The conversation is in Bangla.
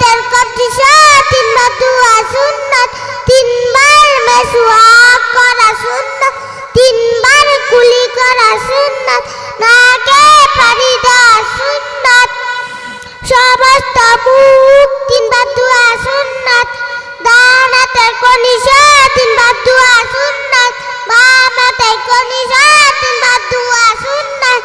তেল কন্ডিশন তিনবার দুয়া সুন্নত, তিনবার মেসুয়া করা সুন্নত, তিনবার কুলি করা সুন্নত, নাকে পানি দেওয়া সুন্নত, সমস্ত মুখ তিনবার দুয়া সুন্নত ডানাতের কন্ডিশন তিনবার দুয়া সুন্নত, বামাতের কন্ডিশন তিনবার দুয়া সুন্নত।